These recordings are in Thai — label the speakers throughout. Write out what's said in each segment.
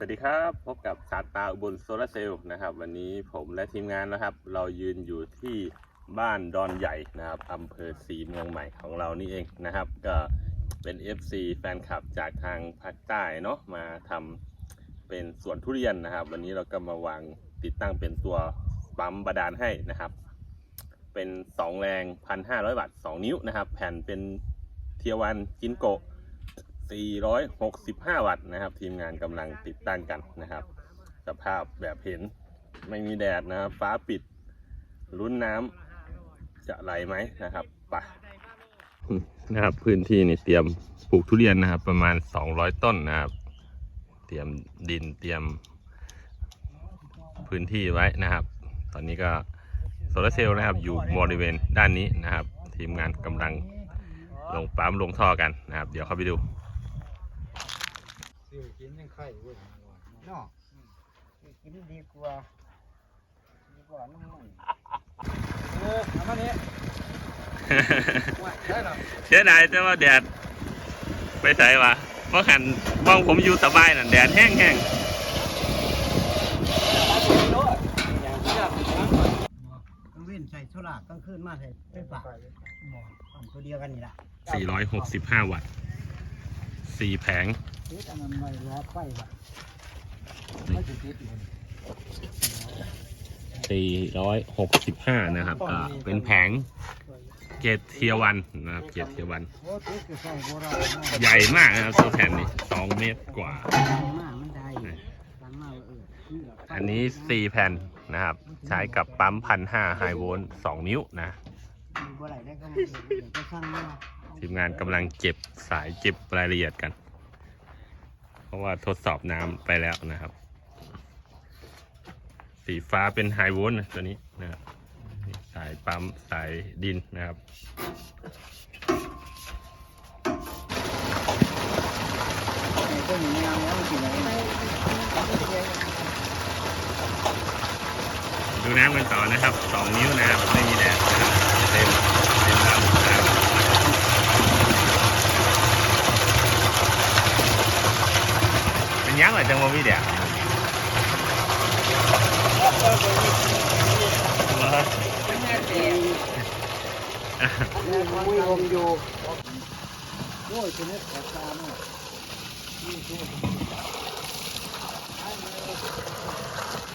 Speaker 1: สวัสดีครับพบกับสาตาอุบลโซลาร์เซลล์นะครับ วันนี้ผมและทีมงานนะครับ เรายืนอยู่ที่บ้านดอนใหญ่นะครับอำเภอศรีเมืองใหม่ของเรานี่เองนะครับ ก็เป็น FC แฟนคลับจากทางภาคใต้เนาะมาทำเป็นสวนทุเรียนนะครับ วันนี้เราก็มาวางติดตั้งเป็นตัวปั๊มบาดาลให้นะครับ เป็น 2 แรง 1,500วัตต์2นิ้วนะครับ แผ่นเป็นเทียวันจินโกะ 465 วัตต์นะครับ ทีมงานกำลังติดตั้งกันนะครับ สภาพแบบเห็นไม่มีแดดนะครับ ฟ้าปิดลุ้นน้ำจะไหลไหมนะครับปะนะครับพื้นที่นี่เตรียมปลูกทุเรียนนะครับ ประมาณ 200 ต้นนะครับ เตรียมดินเตรียมพื้นที่ไว้นะครับ ตอนนี้ก็โซลาร์เซลล์นะครับ อยู่บริเวณด้านนี้นะครับ ทีมงานกำลังลงปั๊มลงท่อกันนะครับ เดี๋ยวเข้าไปดู
Speaker 2: ซื้อกินยังไข่เว้ยเนาะ
Speaker 3: กินดีกว่าดีกว่าน้ำมัน
Speaker 2: เออเอามาเนี่ยว่าได้หรอ
Speaker 1: เสียดายแต่ว่าแดดไปใส่วะเพราะหันบ้องผมอยู่สบายน่ะแดดแห้งแห้ง
Speaker 3: อย่างที่เราต้องเว้นใส่โซล่าร์กลางคืนมาใส่ไฟฟ้าหมอปั๊มตัวเดียวกันนี่แหละ
Speaker 1: 465 วัตต์สี่แผง
Speaker 3: เฮ็ดอันนั้นไว้ล้อไฟว่ะไม่ติดติดอยู่
Speaker 1: 465 นะครับเป็นแผงเกตเทียวันนะครับเกตเทียวัน
Speaker 3: โอ้ติดก็ใส่โบราณ
Speaker 1: ใหญ่มากนะครับตัวแผ่นนี้2เมตรกว่า
Speaker 3: ใหญ่มากมันได้ฟังมาเออ
Speaker 1: อันนี้ 4 แผ่นนะครับ ใช้กับปั๊มพันห้าไฮโวลต์2นิ้วนะ
Speaker 3: มีบ่ไหลได้ก็มาเดี๋ยวจะสั่งมา
Speaker 1: ทีมงานกำลังเก็บสายเก็บรายละเอียดกัน เพราะว่าทดสอบน้ำไปแล้วนะครับ สีฟ้าเป็นไฮโวลต์นตัวนี้นะครับสายปั๊มสายดินนะครับ
Speaker 3: ต้นงามแล้วมันสิอะไร
Speaker 1: ดูน้ำกันต่อนะครับ 2 นิ้วนะครับ ไม่มีแดดนะครับเต็มเต็มลำนะครับเป็นยังไงจังว่า มีแดดเหรอ
Speaker 3: มุ้ยลมอยู่โอ้ยชนิดแตกตาเน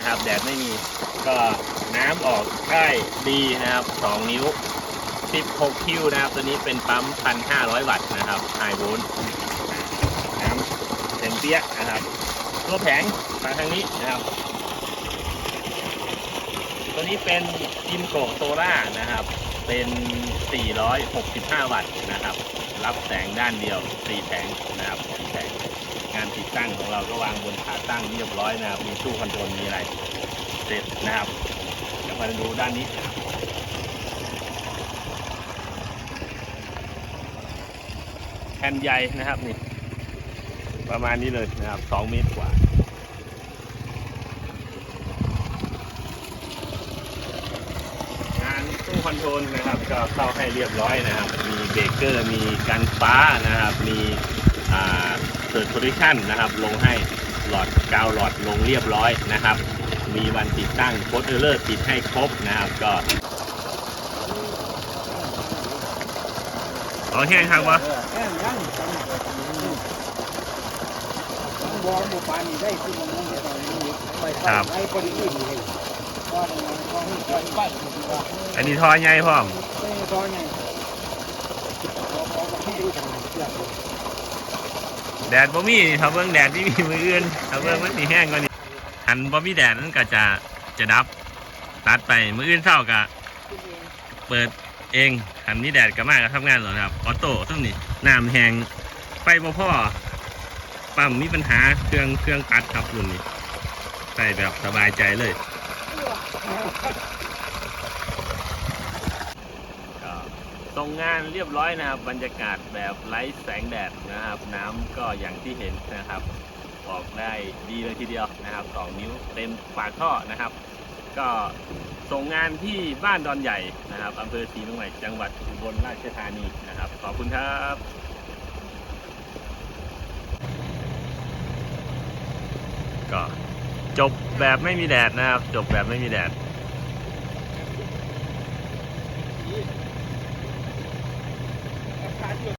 Speaker 3: ะ
Speaker 1: ครับแดดไม่มีก็น้ำออกได้ดีนะครับ2นิ้ว16คิวนะครับ ตัวนี้เป็นปั๊ม 1,500 วัตต์นะครับไฮโวลต์น้ำเต็มเปี้ยนะครับ ตัวแผงมาทางนี้นะครับ ตัวนี้เป็นจินโกโซล่านะครับ เป็น 465 วัตต์นะครับ รับแสงด้านเดียว 4 แผงนะครับ4แผงงานติดตั้งของเราก็วางบนขาตั้งเรียบร้อยนะครับ มีตู้คอนโทรลมีอะไร เสร็จนะครับ เดี๋ยวมาดูด้านนี้นะครับแผ่นใหญ่นะครับนี่ ประมาณนี้เลยนะครับ2เมตรกว่างานตู้คอนโทรลนะครับก็เข้าให้เรียบร้อยนะครับ มีเบรกเกอร์มีกันฟ้านะครับ มีอ่าเกิดโพซิชันนะครับ ลงให้หลอดกาวหลอดลงเรียบร้อยนะครับ มีวันติดตั้งโค้ดเออร์เลอร์ติดให้ครบนะครับก็โอเคครับวะ
Speaker 3: แค่ยังต้อง บอกหมู่ปานนี่ได้คือมันต้องไปนี่ไปไอ้พอดีนี่เลยก็มันก็มีไปไป
Speaker 1: อันนี้ทอใหญ่พร้อม
Speaker 3: ไม่ก็ไงพอพอที่
Speaker 1: แดดบ่มีถ้าเบิ่งแดดที่มีมืออื่นถ้าเบิ่งมันสิแห้งกว่านี้หันบ่มีแดดนั้นก็จะจะดับตัดไปมืออื่นเช้าก็เปิดเองหันมีแดดก็มากก็ทำงานหรอครับออโต้ซุ่มนี่น้ำแห้งไฟบ่พอ ปั๊มมีปัญหาเครื่องเครื่องตัดครับรุ่นนี้ใส่แบบสบายใจเลยก็ส่งงานเรียบร้อยนะครับ บรรยากาศแบบไร้แสงแดดนะครับ น้ำก็อย่างที่เห็นนะครับ ออกได้ดีเลยทีเดียวนะครับสองนิ้วเต็มปากท่อนะครับ ก็ส่งงานที่บ้านดอนใหญ่นะครับอำเภอศรีเมืองใหม่จังหวัดอุบลราชธานีนะครับ ขอบคุณครับ ก็จบแบบไม่มีแดดนะครับ จบแบบไม่มีแดด